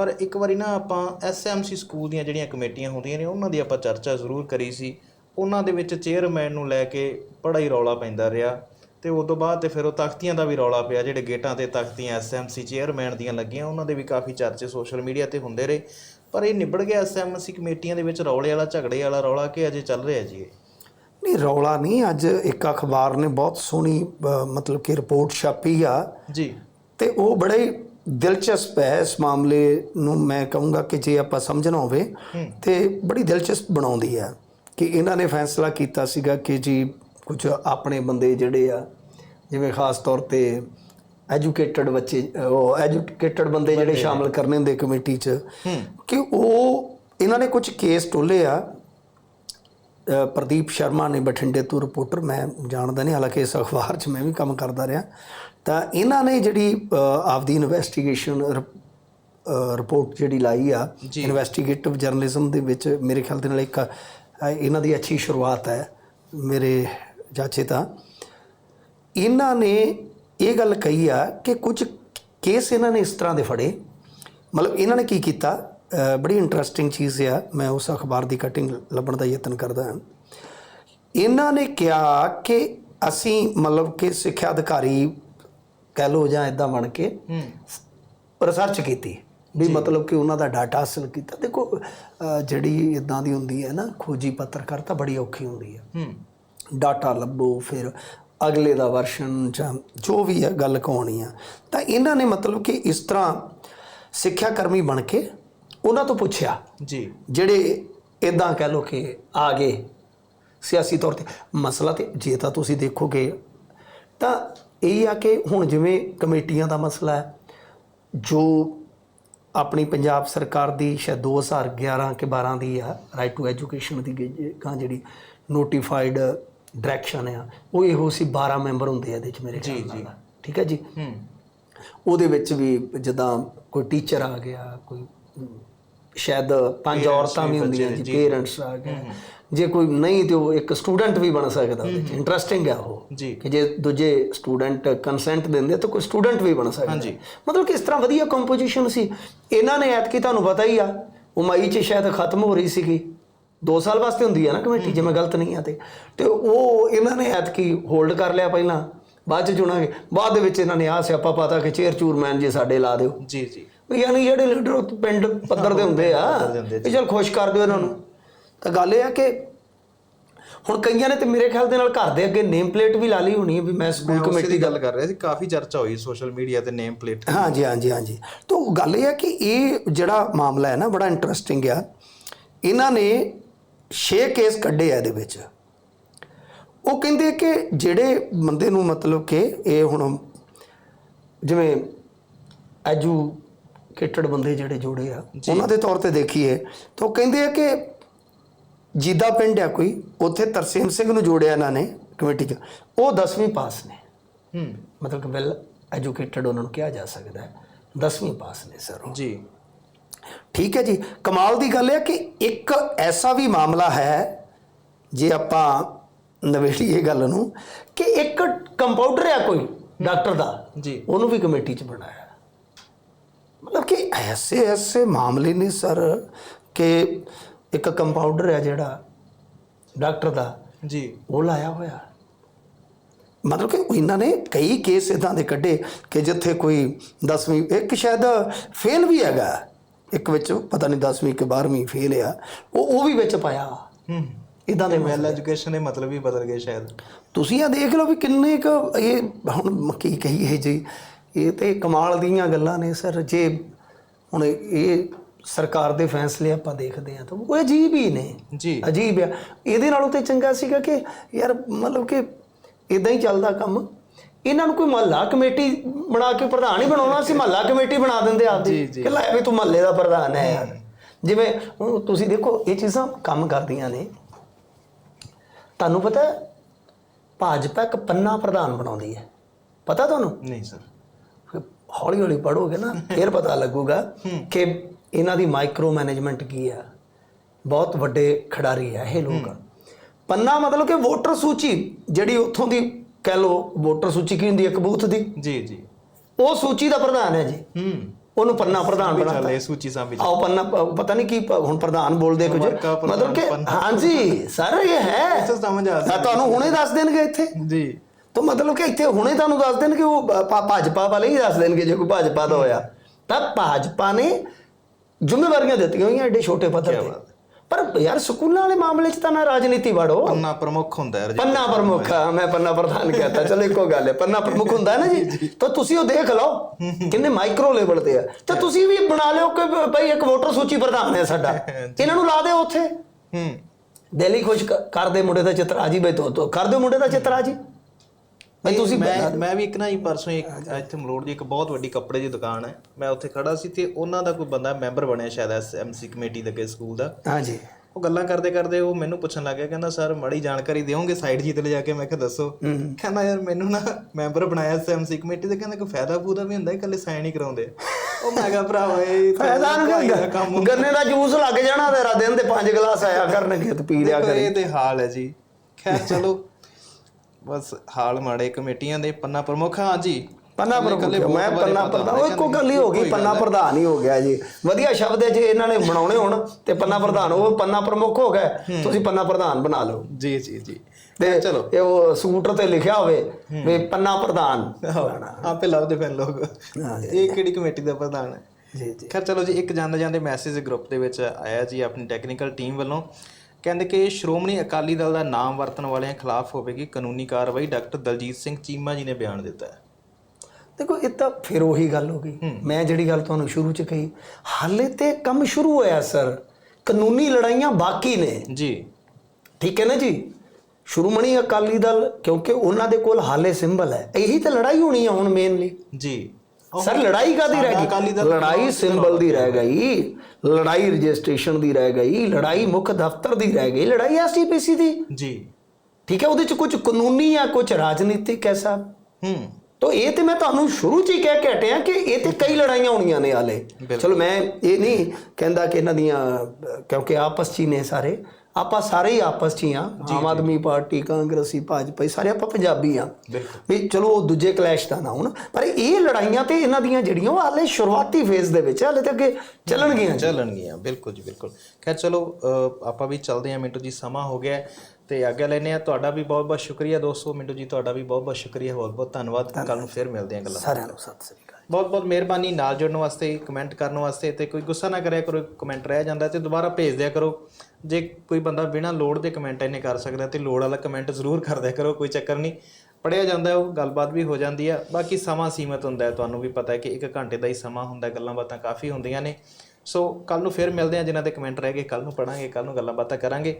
ਪਰ ਇੱਕ ਵਾਰੀ ਨਾ ਆਪਾਂ ਐਸਐਮਸੀ ਸਕੂਲ ਦੀਆਂ ਜਿਹੜੀਆਂ ਕਮੇਟੀਆਂ ਹੁੰਦੀਆਂ ਨੇ ਉਹਨਾਂ ਦੀ ਆਪਾਂ ਚਰਚਾ ਜ਼ਰੂਰ ਕਰੀ ਸੀ। ਉਹਨਾਂ ਦੇ ਵਿੱਚ ਚੇਅਰਮੈਨ ਨੂੰ ਲੈ ਕੇ ਬੜਾ ਹੀ ਰੌਲਾ ਪੈਂਦਾ ਰਿਹਾ ਤੇ ਉਸ ਤੋਂ ਬਾਅਦ ਤੇ ਫਿਰ ਉਹ ਤਖਤੀਆਂ ਦਾ ਵੀ ਰੌਲਾ ਪਿਆ ਜਿਹੜੇ ਗੇਟਾਂ ਤੇ ਤਖਤੀਆਂ ਐਸਐਮਸੀ ਚੇਅਰਮੈਨ ਦੀਆਂ ਲੱਗੀਆਂ ਉਹਨਾਂ ਦੇ ਵੀ ਕਾਫੀ ਚਰਚੇ ਸੋਸ਼ਲ ਮੀਡੀਆ ਤੇ ਹੁੰਦੇ ਰਹੇ। ਪਰ ਇਹ ਨਿਬੜ ਗਿਆ ਐਸਐਮਸੀ ਕਮੇਟੀਆਂ ਦੇ ਵਿੱਚ ਰੌਲੇ ਵਾਲਾ ਝਗੜੇ ਵਾਲਾ ਰੌਲਾ ਕਿ ਅਜੇ ਚੱਲ ਰਿਹਾ ਜੀ ਨਹੀਂ ਰੌਲਾ ਨਹੀਂ ਅੱਜ ਇੱਕ ਅਖਬਾਰ ਨੇ ਬਹੁਤ ਸੋਹਣੀ ਮਤਲਬ ਕਿ ਰਿਪੋਰਟ ਛਾਪੀ ਆ। ਜੀ। ਤੇ ਉਹ ਬੜਾ ਦਿਲਚਸਪ ਹੈ ਇਸ ਮਾਮਲੇ ਨੂੰ ਮੈਂ ਕਹੂੰਗਾ ਕਿ ਜੇ ਆਪਾਂ ਸਮਝਣਾ ਹੋਵੇ ਤੇ ਬੜੀ ਦਿਲਚਸਪ ਬਣਾਉਂਦੀ ਹੈ ਕਿ ਇਹਨਾਂ ਨੇ ਫੈਸਲਾ ਕੀਤਾ ਸੀਗਾ ਕਿ ਜੀ ਕੁਝ ਆਪਣੇ ਬੰਦੇ ਜਿਹੜੇ ਆ ਜਿਵੇਂ ਖਾਸ ਤੌਰ ਤੇ ਐਜੂਕੇਟਡ ਬੱਚੇ ਉਹ ਐਜੂਕੇਟਡ ਬੰਦੇ ਜਿਹੜੇ ਸ਼ਾਮਲ ਕਰਨੇ ਹੁੰਦੇ ਕਮੇਟੀ 'ਚ ਕਿ ਉਹ ਇਹਨਾਂ ਨੇ ਕੁਝ ਕੇਸ ਟੋਲੇ ਆ। ਪ੍ਰਦੀਪ ਸ਼ਰਮਾ ਨੇ ਬਠਿੰਡੇ ਤੋਂ ਰਿਪੋਰਟਰ ਮੈਂ ਜਾਣਦਾ ਨਹੀਂ ਹਾਲਾਂਕਿ ਇਸ ਅਖਬਾਰ 'ਚ ਮੈਂ ਵੀ ਕੰਮ ਕਰਦਾ ਰਿਹਾ। ਤਾਂ ਇਹਨਾਂ ਨੇ ਜਿਹੜੀ ਆਪਦੀ ਇਨਵੈਸਟੀਗੇਸ਼ਨ ਰਿਪੋਰਟ ਜਿਹੜੀ ਲਾਈ ਆ ਇਨਵੈਸਟੀਗੇਟਿਵ ਜਰਨਲਿਜ਼ਮ ਦੇ ਵਿੱਚ ਮੇਰੇ ਖਿਆਲ ਦੇ ਨਾਲ ਇੱਕ ਇਹਨਾਂ ਦੀ ਅੱਛੀ ਸ਼ੁਰੂਆਤ ਹੈ ਮੇਰੇ ਜਾਚੇ ਤਾਂ। ਇਹਨਾਂ ਨੇ ਇਹ ਗੱਲ ਕਹੀ ਆ ਕਿ ਕੁਝ ਕੇਸ ਇਹਨਾਂ ਨੇ ਇਸ ਤਰ੍ਹਾਂ ਦੇ ਫੜੇ। ਮਤਲਬ ਇਹਨਾਂ ਨੇ ਕੀ ਕੀਤਾ ਬੜੀ ਇੰਟਰਸਟਿੰਗ ਚੀਜ਼ ਆ ਮੈਂ ਉਸ ਅਖਬਾਰ ਦੀ ਕਟਿੰਗ ਲੱਭਣ ਦਾ ਯਤਨ ਕਰਦਾ ਹਾਂ। ਇਹਨਾਂ ਨੇ ਕਿਹਾ ਕਿ ਅਸੀਂ ਮਤਲਬ ਕਿ ਸਿੱਖਿਆ ਅਧਿਕਾਰੀ ਕਹਿ ਲੋ ਜਾਂ ਇਦਾਂ ਬਣ ਕੇ ਹੂੰ। ਰਿਸਰਚ ਕੀਤੀ। ਵੀ ਮਤਲਬ ਕਿ ਉਹਨਾਂ ਦਾ ਡਾਟਾ ਹਾਸਲ ਕੀਤਾ। ਦੇਖੋ ਜਿਹੜੀ ਇਦਾਂ ਦੀ ਹੁੰਦੀ ਹੈ ਨਾ ਖੋਜੀ ਪੱਤਰਕਾਰਤਾ ਬੜੀ ਔਖੀ ਹੁੰਦੀ ਹੈ। ਹੂੰ। ਡਾਟਾ ਲੱਭੋ ਫਿਰ ਅਗਲੇ ਦਾ ਵਰਸ਼ਨ ਜਾਂ ਜੋ ਵੀ ਹੈ ਗੱਲ ਕਹਾਉਣੀ ਆ। ਤਾਂ ਇਹਨਾਂ ਨੇ ਮਤਲਬ ਕਿ ਇਸ ਤਰ੍ਹਾਂ ਸਿੱਖਿਆ ਕਰਮੀ ਬਣ ਕੇ ਉਹਨਾਂ ਤੋਂ ਪੁੱਛਿਆ। ਜੀ। ਜਿਹੜੇ ਇਦਾਂ ਕਹਿ ਲੋ ਕਿ ਆ ਗਏ ਸਿਆਸੀ ਤੌਰ ਤੇ। ਮਸਲਾ ਤੇ ਜੇ ਤਾਂ ਤੁਸੀਂ ਦੇਖੋਗੇ ਤਾਂ ਇਹ ਆ ਕਿ ਹੁਣ ਜਿਵੇਂ ਕਮੇਟੀਆਂ ਦਾ ਮਸਲਾ ਹੈ ਜੋ ਆਪਣੀ ਪੰਜਾਬ ਸਰਕਾਰ ਦੀ ਸ਼ਾਇਦ 2011 ਕਿ 12 ਦੀ ਆ ਰਾਈਟ ਟੂ ਐਜੂਕੇਸ਼ਨ ਦੀ ਕਾਂ ਜਿਹੜੀ ਨੋਟੀਫਾਈਡ ਡਾਇਰੈਕਸ਼ਨ ਆ ਉਹ ਇਹੋ ਸੀ 12 ਮੈਂਬਰ ਹੁੰਦੇ ਆ ਇਹਦੇ ਚ ਮੇਰੇ ਖਿਆਲ ਨਾਲ। ਠੀਕ ਹੈ ਜੀ? ਹੂੰ। ਉਹਦੇ ਵਿੱਚ ਵੀ ਜਿੱਦਾਂ ਕੋਈ ਟੀਚਰ ਆ ਗਿਆ ਕੋਈ ਸ਼ਾਇਦ ਪੰਜ ਔਰਤਾਂ ਵੀ ਹੁੰਦੀਆਂ ਜੀ ਪੇਰੈਂਟਸ ਆ ਗਏ। ਜੇ ਕੋਈ ਨਹੀਂ ਤੇ ਉਹ ਇੱਕ ਸਟੂਡੈਂਟ ਵੀ ਬਣ ਸਕਦਾ ਉਹਦੇ ਚ। ਇੰਟਰਸਟਿੰਗ ਹੈ ਉਹ। ਜੀ। ਕਿ ਜੇ ਦੂਜੇ ਸਟੂਡੈਂਟ ਕੰਸੈਂਟ ਦਿੰਦੇ ਤਾਂ ਕੋਈ ਸਟੂਡੈਂਟ ਵੀ ਬਣ ਸਕਦਾ। ਹਾਂਜੀ। ਮਤਲਬ ਕਿ ਇਸ ਤਰ੍ਹਾਂ ਵਧੀਆ ਕੰਪੋਜੀਸ਼ਨ ਸੀ। ਇਹਨਾਂ ਨੇ ਐਤਕੀ ਤੁਹਾਨੂੰ ਪਤਾ ਹੀ ਆ ਉਹ ਮਈ 'ਚ ਸ਼ਾਇਦ ਖਤਮ ਹੋ ਰਹੀ ਸੀਗੀ। 2 ਸਾਲ ਵਾਸਤੇ ਹੁੰਦੀ ਆ ਨਾ ਕਮੇਟੀ ਜੇ ਮੈਂ ਗਲਤ ਨਹੀਂ ਆ ਤੇ। ਤੇ ਉਹ ਇਹਨਾਂ ਨੇ ਐਤਕੀ ਹੋਲਡ ਕਰ ਲਿਆ ਪਹਿਲਾਂ। ਬਾਅਦ 'ਚ ਚੁਣਾਂਗੇ। ਬਾਅਦ ਦੇ ਵਿੱਚ ਇਹਨਾਂ ਨੇ ਆ ਸਿਆਪਾ ਪਤਾ ਕਿ ਚੇਅਰ ਚੂਰਮੈਨ ਜੇ ਸਾਡੇ ਲਾ ਦਿਓ। ਜੀ ਜੀ। ਯਾਨੀ ਜਿਹੜੇ ਲੀਡਰ ਪਿੰਡ ਪੱਧਰ ਦੇ ਹੁੰਦੇ ਆ। ਵੀ ਚਲ ਖੁਸ਼ ਕਰ ਦਿਓ ਇਹਨਾਂ ਨੂੰ। ਤਾਂ ਗੱਲ ਇਹ ਆ ਕਿ ਹੁਣ ਕਈਆਂ ਨੇ ਤੇ ਮੇਰੇ ਖਿਆਲ ਦੇ ਨਾਲ ਘਰ ਦੇ ਅੱਗੇ ਨੇਮ ਪਲੇਟ ਵੀ ਲਾ ਲਈ ਹੋਣੀ ਹੈ ਵੀ ਮੈਂ ਸਕੂਲ ਕਮੇਟੀ ਦੀ ਗੱਲ ਕਰ ਰਿਹਾ ਸੀ ਕਾਫੀ ਚਰਚਾ ਹੋਈ ਸੋਸ਼ਲ ਮੀਡੀਆ ਤੇ ਨੇਮ ਪਲੇਟ ਹਾਂਜੀ ਹਾਂਜੀ ਹਾਂਜੀ। ਤਾਂ ਉਹ ਗੱਲ ਇਹ ਹੈ ਕਿ ਇਹ ਜਿਹੜਾ ਮਾਮਲਾ ਹੈ ਨਾ ਬੜਾ ਇੰਟਰਸਟਿੰਗ ਆ। ਇਹਨਾਂ ਨੇ 6 ਕੇਸ ਕੱਢੇ ਆ ਇਹਦੇ ਵਿੱਚ। ਉਹ ਕਹਿੰਦੇ ਕਿ ਜਿਹੜੇ ਬੰਦੇ ਨੂੰ ਮਤਲਬ ਕਿ ਇਹ ਹੁਣ ਜਿਵੇਂ ਐਜੂਕੇਟਡ ਬੰਦੇ ਜਿਹੜੇ ਜੋੜੇ ਆ ਉਹਨਾਂ ਦੇ ਤੌਰ ਤੇ ਦੇਖੀਏ ਤਾਂ ਉਹ ਕਹਿੰਦੇ ਆ ਕਿ ਜੀਦਾ ਪਿੰਡ ਆ ਕੋਈ ਉੱਥੇ ਤਰਸੇਮ ਸਿੰਘ ਨੂੰ ਜੋੜਿਆ ਇਹਨਾਂ ਨੇ ਕਮੇਟੀ 'ਚ। ਉਹ 10ਵੀਂ ਪਾਸ ਨੇ। ਹੂੰ। ਮਤਲਬ ਕਿ ਵੈਲ ਐਜੂਕੇਟਡ ਉਹਨਾਂ ਨੂੰ ਕਿਹਾ ਜਾ ਸਕਦਾ ਹੈ। 10ਵੀਂ ਪਾਸ ਨੇ ਸਰ ਉਹ। ਜੀ। ਠੀਕ ਹੈ ਜੀ। ਕਮਾਲ ਦੀ ਗੱਲ ਹੈ ਕਿ ਇੱਕ ਐਸਾ ਵੀ ਮਾਮਲਾ ਹੈ ਜੇ ਆਪਾਂ ਨਵੇੜੀਏ ਗੱਲ ਨੂੰ ਕਿ ਇੱਕ ਕੰਪਾਊਂਡਰ ਹੈ ਕੋਈ ਡਾਕਟਰ ਦਾ। ਜੀ। ਉਹਨੂੰ ਵੀ ਕਮੇਟੀ 'ਚ ਬਣਾਇਆ। ਮਤਲਬ ਕਿ ਐਸੇ ਐਸੇ ਮਾਮਲੇ ਨੇ ਸਰ ਕਿ ਇੱਕ ਕੰਪਾਊਂਡਰ ਹੈ ਜਿਹੜਾ ਡਾਕਟਰ ਦਾ ਜੀ। ਉਹ ਲਾਇਆ ਹੋਇਆ। ਮਤਲਬ ਕਿ ਇਹਨਾਂ ਨੇ ਕਈ ਕੇਸ ਇਦਾਂ ਦੇ ਕੱਢੇ ਕਿ ਜਿੱਥੇ ਕੋਈ 10ਵੀਂ ਇੱਕ ਸ਼ਾਇਦ ਫੇਲ ਵੀ ਹੈਗਾ। ਇੱਕ ਵਿੱਚ ਪਤਾ ਨਹੀਂ 10ਵੀਂ ਕਿ 12ਵੀਂ ਫੇਲ ਆ। ਉਹ ਉਹ ਵੀ ਵਿੱਚ ਪਾਇਆ। ਹੂੰ। ਇਦਾਂ ਦੇ ਵੈਲ ਐਜੂਕੇਸ਼ਨ ਦੇ ਮਤਲਬ ਹੀ ਬਦਲ ਗਏ ਸ਼ਾਇਦ। ਤੁਸੀਂ ਆ ਦੇਖ ਲਓ ਵੀ ਕਿੰਨੇ ਕੁ ਇਹ ਹੁਣ ਕੀ ਕਹੀਏ ਜੀ। ਇਹ ਤੇ ਕਮਾਲ ਦੀਆਂ ਗੱਲਾਂ ਨੇ ਸਰ। ਜੇ ਹੁਣ ਇਹ ਸਰਕਾਰ ਦੇ ਫੈਸਲੇ ਆਪਾਂ ਦੇਖਦੇ ਆ ਤਾਂ ਉਹ ਅਜੀਬ ਹੀ ਨੇ। ਜੀ। ਅਜੀਬ ਆ। ਇਹਦੇ ਨਾਲੋਂ ਤੇ ਚੰਗਾ ਸੀਗਾ ਕਿ ਯਾਰ ਮਤਲਬ ਕਿ ਇਦਾਂ ਹੀ ਚੱਲਦਾ ਕੰਮ। ਇਹਨਾਂ ਨੂੰ ਕੋਈ ਮਹੱਲਾ ਕਮੇਟੀ ਬਣਾ ਕੇ ਪ੍ਰਧਾਨ ਹੀ ਬਣਾਉਣਾ ਸੀ ਮਹੱਲਾ ਕਮੇਟੀ ਬਣਾ ਦਿੰਦੇ ਆਪਦੀ। ਕਿ ਲੈ ਵੀ ਤੂੰ ਮਹੱਲੇ ਦਾ ਪ੍ਰਧਾਨ ਹੈ ਯਾਰ। ਜਿਵੇਂ ਤੁਸੀਂ ਦੇਖੋ ਇਹ ਚੀਜ਼ਾਂ ਕੰਮ ਕਰਦੀਆਂ ਨੇ। ਤੁਹਾਨੂੰ ਪਤਾ ਭਾਜਪਾ ਇੱਕ ਪੰਨਾ ਪ੍ਰਧਾਨ ਬਣਾਉਂਦੀ ਹੈ। ਪਤਾ ਤੁਹਾਨੂੰ? ਨਹੀਂ ਸਰ। ਹੌਲੀ ਹੌਲੀ ਪੜੋਗੇ ਨਾ ਫਿਰ ਪਤਾ ਲੱਗੂਗਾ ਕਿ ਇਹਨਾਂ ਦੀ ਮਾਈਕਰੋ ਮੈਨੇਜਮੈਂਟ ਕੀ ਆ? ਬਹੁਤ ਵੱਡੇ ਖਿਡਾਰੀ ਆ ਇਹ ਲੋਕ। ਪੰਨਾ ਮਤਲਬ ਕਿ ਵੋਟਰ ਸੂਚੀ ਜਿਹੜੀ ਉੱਥੋਂ ਦੀ ਕਹਿ ਲੋ ਵੋਟਰ ਸੂਚੀ ਕੀ ਹੁੰਦੀ ਹੈ ਇੱਕ ਬੂਥ ਦੀ? ਜੀ ਜੀ। ਉਹ ਸੂਚੀ ਦਾ ਪ੍ਰਧਾਨ ਹੈ ਜੀ। ਹੂੰ। ਉਹਨੂੰ ਪੰਨਾ ਪ੍ਰਧਾਨ ਬਣਾਤਾ। ਇਹ ਸੂਚੀ ਸਾਂਭੀ ਆਓ ਪੰਨਾ ਪਤਾ ਨਹੀਂ ਕੀ ਹੁਣ ਪ੍ਰਧਾਨ ਬੋਲਦੇ ਕੁਝ। ਮਤਲਬ ਕਿ। ਹਾਂਜੀ ਸਰ ਇਹ ਹੈ। ਸਮਝ ਆ ਤੁਹਾਨੂੰ ਹੁਣੇ ਦੱਸ ਦੇਣਗੇ ਇੱਥੇ। ਜੀ। ਤਾਂ ਮਤਲਬ ਕਿ ਇੱਥੇ ਹੁਣੇ ਤੁਹਾਨੂੰ ਦੱਸ ਦੇਣਗੇ ਉਹ ਭਾਜਪਾ ਵਾਲੇ ਹੀ ਦੱਸ ਦੇਣਗੇ ਜੇ ਕੋਈ ਭਾਜਪਾ ਦਾ ਹੋਇਆ। ਤਾਂ ਭਾਜਪਾ ਨੇ ਜ਼ਿੰਮੇਵਾਰੀਆਂ ਦਿੱਤੀਆਂ ਹੋਈਆਂ ਐਡੇ ਛੋਟੇ ਪੱਧਰ ਤੇ। ਪਰ ਯਾਰ ਸਕੂਲਾਂ ਵਾਲੇ ਮਾਮਲੇ 'ਚ ਤਾਂ ਨਾ ਰਾਜਨੀਤੀ ਵਾੜੋ। ਪੰਨਾ ਪ੍ਰਮੁੱਖ ਹੁੰਦਾ ਹੈ ਪੰਨਾ ਪ੍ਰਮੁੱਖ ਆ, ਮੈਂ ਪੰਨਾ ਪ੍ਰਧਾਨ ਕਹਤਾ। ਚਲੋ ਇੱਕੋ ਗੱਲ ਹੈ। ਪੰਨਾ ਪ੍ਰਮੁੱਖ ਹੁੰਦਾ ਹੈ ਨਾ ਜੀ ਤਾਂ ਤੁਸੀਂ ਉਹ ਦੇਖ ਲਓ ਕਿੰਨੇ ਮਾਈਕਰੋ ਲੈਵਲ ਤੇ ਆ। ਤਾਂ ਤੁਸੀਂ ਵੀ ਬਣਾ ਲਿਓ ਕਿ ਭਾਈ ਇੱਕ ਵੋਟਰ ਸੂਚੀ ਪ੍ਰਧਾਨ ਹੈ ਸਾਡਾ। ਇਹਨਾਂ ਨੂੰ ਲਾ ਦਿਓ ਉੱਥੇ। ਹੂੰ। ਦਿੱਲੀ ਖੁਸ਼ ਕਰਦੇ ਮੁੰਡੇ ਦਾ ਚਿੱਤਰ ਆ ਜੀ ਬਈ ਤੋ ਕਰ ਦਿਓ ਮੁੰਡੇ ਦਾ ਚਿੱਤਰ ਆ ਬਈ ਤੁਸੀਂ ਮੈਂ ਮੈਂ ਵੀ ਇੱਕ ਨਾ ਹੀ ਪਰਸੋਂ ਇੱਕ ਇੱਥੇ ਮਲੋੜ ਦੀ ਇੱਕ ਬਹੁਤ ਵੱਡੀ ਕੱਪੜੇ ਦੀ ਦੁਕਾਨ ਹੈ। ਮੈਂ ਉੱਥੇ ਖੜਾ ਸੀ ਤੇ ਉਹਨਾਂ ਦਾ ਕੋਈ ਬੰਦਾ ਮੈਂਬਰ ਬਣਿਆ ਸ਼ਾਇਦ ਐਮਸੀ ਕਮੇਟੀ ਦੇ ਕੇ ਸਕੂਲ ਦਾ। ਹਾਂਜੀ। ਉਹ ਗੱਲਾਂ ਕਰਦੇ ਕਰਦੇ ਉਹ ਮੈਨੂੰ ਪੁੱਛਣ ਲੱਗ ਗਿਆ ਕਹਿੰਦਾ ਸਰ ਮੜੀ ਜਾਣਕਾਰੀ ਦਿਓਗੇ ਸਾਈਡ ਜੀ ਤੇ ਲੈ ਜਾ ਕੇ? ਮੈਂ ਕਿਹਾ ਦੱਸੋ। ਕਹਿੰਦਾ ਯਾਰ ਮੈਨੂੰ ਨਾ ਮੈਂਬਰ ਬਣਾਇਆ ਐਮਸੀ ਕਮੇਟੀ ਦੇ ਕਹਿੰਦਾ ਕੋਈ ਫਾਇਦਾ ਪੂਰਾ ਵੀ ਹੁੰਦਾ ਇਕੱਲੇ ਸਾਈਨ ਹੀ ਕਰਾਉਂਦੇ ਉਹ ਮੈਂ ਕਿਹਾ ਇਹ ਤਾਂ ਫਾਇਦਾ ਨਹੀਂ ਗੰਨੇ ਦਾ ਜੂਸ ਲੱਗ ਜਾਣਾ ਤੇਰਾ ਦਿਨ ਦੇ ਪੰਜ ਗਲਾਸ ਆਇਆ ਕਰਨਗੇ ਤੇ ਪੀ ਲਿਆ ਕਰੇ ਇਹ ਤੇ ਹਾਲ ਹੈ ਜੀ। ਖੈਰ ਚਲੋ ਬਸ ਹਾਲ ਮਾੜੇ ਕਮੇਟੀਆਂ ਦੇ ਪੰਨਾ ਪ੍ਰਮੁੱਖ ਹਾਂ ਜੀ। ਪੰਨਾ ਪ੍ਰਧਾਨ ਮੈਂ ਪੰਨਾ ਪ੍ਰਧਾਨ ਉਹ ਇੱਕੋ ਗੱਲ ਹੀ ਹੋ ਗਈ ਪੰਨਾ ਪ੍ਰਧਾਨ ਹੀ ਹੋ ਗਿਆ ਜੀ। ਵਧੀਆ ਸ਼ਬਦ ਹੈ ਜੇ ਇਹਨਾਂ ਨੇ ਬਣਾਉਣੇ ਹੋਣ ਤੇ ਪੰਨਾ ਪ੍ਰਧਾਨ ਉਹ ਪੰਨਾ ਪ੍ਰਮੁੱਖ ਹੋ ਗਏ ਤੁਸੀਂ ਪੰਨਾ ਪ੍ਰਧਾਨ ਬਣਾ ਲਓ। ਜੀ ਜੀ ਜੀ। ਤੇ ਚਲੋ। ਇਹ ਉਹ ਸਕੂਟਰ ਤੇ ਲਿਖਿਆ ਹੋਵੇ ਵੀ ਪੰਨਾ ਪ੍ਰਧਾਨ ਆਪੇ ਲੱਭਦੇ ਫਿਰ ਲੋਕ। ਇਹ ਕਿਹੜੀ ਕਮੇਟੀ ਦਾ ਪ੍ਰਧਾਨ ਹੈ? ਜੀ ਜੀ। ਖੈਰ ਚਲੋ ਜੀ ਇੱਕ ਜਾਂਦੇ ਜਾਂਦੇ ਮੈਸੇਜ ਗਰੁੱਪ ਦੇ ਵਿੱਚ ਆਇਆ ਜੀ ਆਪਣੀ ਟੈਕਨੀਕਲ ਟੀਮ ਵੱਲੋਂ। ਕਹਿੰਦੇ ਕਿ ਸ਼੍ਰੋਮਣੀ ਅਕਾਲੀ ਦਲ ਦਾ ਨਾਮ ਵਰਤਣ ਵਾਲਿਆਂ ਖਿਲਾਫ ਹੋਵੇਗੀ ਕਾਨੂੰਨੀ ਕਾਰਵਾਈ ਡਾਕਟਰ ਦਲਜੀਤ ਸਿੰਘ ਚੀਮਾ ਜੀ ਨੇ ਬਿਆਨ ਦਿੱਤਾ ਹੈ। ਦੇਖੋ ਇਹ ਤਾਂ ਫਿਰ ਉਹੀ ਗੱਲ ਹੋ ਗਈ। ਮੈਂ ਜਿਹੜੀ ਗੱਲ ਤੁਹਾਨੂੰ ਸ਼ੁਰੂ ਚ ਕਹੀ ਹਾਲੇ ਤੇ ਕੰਮ ਸ਼ੁਰੂ ਹੋਇਆ ਸਰ। ਕਾਨੂੰਨੀ ਲੜਾਈਆਂ ਬਾਕੀ ਨੇ। ਜੀ। ਠੀਕ ਹੈ ਨਾ ਜੀ? ਸ਼੍ਰੋਮਣੀ ਅਕਾਲੀ ਦਲ ਕਿਉਂਕਿ ਉਹਨਾਂ ਦੇ ਕੋਲ ਹਾਲੇ ਸਿੰਬਲ ਹੈ। ਇਹੀ ਤਾਂ ਲੜਾਈ ਹੋਣੀ ਹੈ ਹੁਣ ਮੇਨਲੀ ਜੀ। ਸਰ ਲੜਾਈ ਕਾਦੀ ਰਹਿ ਗਈ? ਲੜਾਈ ਸਿੰਬਲ ਦੀ ਰਹਿ ਗਈ ਲੜਾਈ ਰਜਿਸਟ੍ਰੇਸ਼ਨ ਦੀ ਰਹਿ ਗਈ ਲੜਾਈ ਮੁੱਖ ਦਫ਼ਤਰ ਦੀ ਰਹਿ ਗਈ ਲੜਾਈ ਐਸਟੀਪੀਸੀ ਦੀ। ਜੀ। ਠੀਕ ਹੈ ਉਹਦੇ ਚ ਕੁਝ ਕਾਨੂੰਨੀ ਆ ਕੁਝ ਰਾਜਨੀਤਿਕ ਹੈ ਸਾਹਿਬ ਹੂੰ। ਤੋ ਇਹ ਤੇ ਮੈਂ ਤੁਹਾਨੂੰ ਸ਼ੁਰੂ ਚ ਹੀ ਕਹਿ ਕੇ ਹਟਿਆ ਕਿ ਇਹ ਤੇ ਕਈ ਲੜਾਈਆਂ ਹੋਣੀਆਂ ਨੇ ਹਾਲੇ। ਚਲੋ ਮੈਂ ਇਹ ਨਹੀਂ ਕਹਿੰਦਾ ਕਿ ਇਹਨਾਂ ਦੀਆਂ ਕਿਉਂਕਿ ਆਪਸ ਚ ਹੀ ਨੇ ਸਾਰੇ। ਆਪਾਂ ਸਾਰੇ ਹੀ ਆਪਸ ਚ ਹੀ ਆ। ਆਮ ਆਦਮੀ ਪਾਰਟੀ ਕਾਂਗਰਸੀ ਭਾਜਪਾ ਸਾਰੇ ਆਪਾਂ ਪੰਜਾਬੀ ਆ। ਵੀ ਚਲੋ ਉਹ ਦੂਜੇ ਕਲੈਸ਼ ਦਾ ਨਾ ਹੁਣ ਪਰ ਇਹ ਲੜਾਈਆਂ ਤੇ ਇਹਨਾਂ ਦੀਆਂ ਜਿਹੜੀਆਂ ਉਹ ਹਾਲੇ ਸ਼ੁਰੂਆਤੀ ਫੇਜ਼ ਦੇ ਵਿੱਚ ਆ, ਹਾਲੇ ਤੇ ਅੱਗੇ ਚੱਲਣਗੀਆਂ। ਚੱਲਣਗੀਆਂ ਬਿਲਕੁਲ ਜੀ ਬਿਲਕੁਲ। ਖੈਰ ਚਲੋ ਆਪਾਂ ਵੀ ਚੱਲਦੇ ਹਾਂ ਮਿੰਟੂ ਜੀ ਸਮਾਂ ਹੋ ਗਿਆ ਤੇ ਅੱਗੇ ਲੈਨੇ ਆ ਤੁਹਾਡਾ ਵੀ ਬਹੁਤ ਬਹੁਤ ਸ਼ੁਕਰੀਆ ਦੋਸਤੋ ਮਿੰਟੂ ਜੀ ਤੁਹਾਡਾ ਵੀ ਬਹੁਤ ਬਹੁਤ ਸ਼ੁਕਰੀਆ ਬਹੁਤ ਬਹੁਤ ਧੰਨਵਾਦ। ਕੱਲ ਨੂੰ ਫਿਰ ਮਿਲਦੇ ਹਾਂ ਗੱਲਾਂ ਸਾਰਿਆਂ ਨੂੰ ਸਤਿ ਸ੍ਰੀ ਅਕਾਲ। ਬਹੁਤ ਬਹੁਤ ਮਿਹਰਬਾਨੀ ਨਾਲ ਜੁੜਨ ਵਾਸਤੇ ਕਮੈਂਟ ਕਰਨ ਵਾਸਤੇ ਤੇ ਕੋਈ ਗੁੱਸਾ ਨਾ ਕਰਿਆ ਕਰੋ ਕਮੈਂਟ ਰਹਿ ਜਾਂਦਾ ਤੇ ਦੁਬਾਰਾ ਭੇਜ ਦਿਆ ਕਰੋ। ਜੇ ਕੋਈ ਬੰਦਾ ਬਿਨਾਂ ਲੋੜ ਦੇ ਕਮੈਂਟ ਇਹਨੇ ਕਰ ਸਕਦਾ ਤੇ ਲੋੜ ਵਾਲਾ ਕਮੈਂਟ ਜ਼ਰੂਰ ਕਰ ਦਿਆ ਕਰੋ, ਕੋਈ ਚੱਕਰ ਨਹੀਂ। ਪੜਿਆ ਜਾਂਦਾ, ਉਹ ਗੱਲਬਾਤ ਵੀ ਹੋ ਜਾਂਦੀ ਆ। ਬਾਕੀ ਸਮਾਂ ਸੀਮਤ ਹੁੰਦਾ ਹੈ, ਤੁਹਾਨੂੰ ਵੀ ਪਤਾ ਹੈ ਕਿ ਇੱਕ ਘੰਟੇ ਦਾ ਹੀ ਸਮਾਂ ਹੁੰਦਾ, ਗੱਲਾਂ ਬਾਤਾਂ ਕਾਫੀ ਹੁੰਦੀਆਂ ਨੇ। ਸੋ ਕੱਲ ਨੂੰ ਫਿਰ ਮਿਲਦੇ ਆ ਜਿਨ੍ਹਾਂ ਦੇ ਕਮੈਂਟ ਰਹਿ ਗਏ ਕੱਲ ਨੂੰ ਪੜਾਂਗੇ ਕੱਲ ਨੂੰ ਗੱਲਾਂ ਬਾਤਾਂ ਕਰਾਂਗੇ।